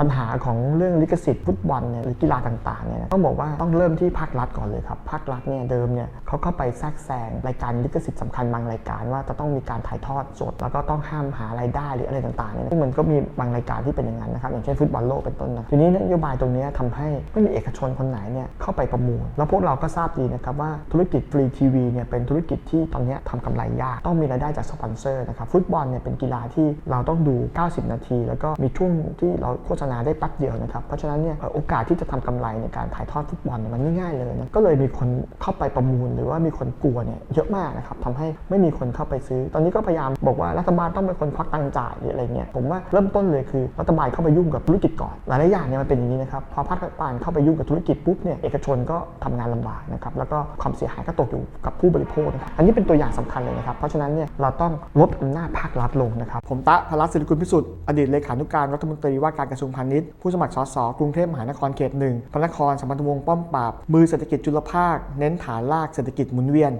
ปัญหาของเรื่องลิขสิทธิ์ฟุตบอลเนี่ยหรือกีฬาต่างๆเนี่ยต้องบอกว่าต้องเริ่มที่ภาครัฐก่อนเลยครับภาครัฐเนี่ยเดิมเนี่ยเขาเข้าไปแทรกแซงรายการลิขสิทธิ์สำคัญบางรายการว่าจะต้องมีการถ่ายทอดสดแล้วก็ต้องห้ามหารายได้หรืออะไรต่างๆเนี่ยซึ่งมันก็มีบางรายการที่เป็นอย่างนั้นนะครับอย่างเช่นฟุตบอลโลกเป็นต้นนะทีนี้นโยบายตรงนี้ยทำให้ไม่มีเอกชนคนไหนเนี่ยเข้าไปประมูล แล้วพวกเราก็ทราบดีนะครับว่าธุรกิจฟรีทีวีเนี่ยเป็นธุรกิจที่ตอนนี้ทำกำไรยากต้องมีรายได้จากสปอนเซอร์นะครับฟุตบอลเนี่ยเป็นกีฬาที่เราต้องดู 90 นาที แล้วก็มีช่วงที่เราโฆษณาได้แป๊บเดียวนะครับ เพราะฉะนั้นเนี่ยโอกาสที่จะทำกำไรในการถ่ายทอดฟุตบอลมันไม่ง่ายเลยนะก็เลยมีคนเข้าไปประมูลหรือว่ามีคนกลัวเนี่ยเยอะมากนะครับทำให้ไม่มีคนเข้าไปซื้อ ตอนนี้ก็พยายามบอกว่ารัฐบาลต้องเป็นคนควักตังค์จ่ายหรืออะไรเงี้ยผมว่าเริ่มต้นเลยคือรัฐบาลเข้าไปยุ่งกับธุรกิจก่อนหลายๆอย่างเนี่ยมันเป็นอย่างนี้นะครับพอภาครัฐบาลเข้าไปยุ่งกับธุรกิจปุ๊บเนี่ยเอกชนก็ทำงานลำบากนะครับแล้วก็ความเสียหายก็ตกอยู่กับผู้บริโภคนะครับอันนี้เป็นตัวอย่างสำคัญเลยนะครับเพราะฉะนั้นเนี่ยเราต้องลดอำนาจภาครัฐลงนะครับผมตะพลัสศิริกุลพิสุทธิ์อดีตเลขานุการรัฐมนตรีว่าการกระทรวงพาณิชย์ผู้สมัครสสกรุงเทพมหานครเขตหนึ่งพระนครสมพันธวงศ์ป้อมปราบมือเศรษฐกิจจุลภาค เน้นฐานลากเศรษฐกิจหมุนเวียน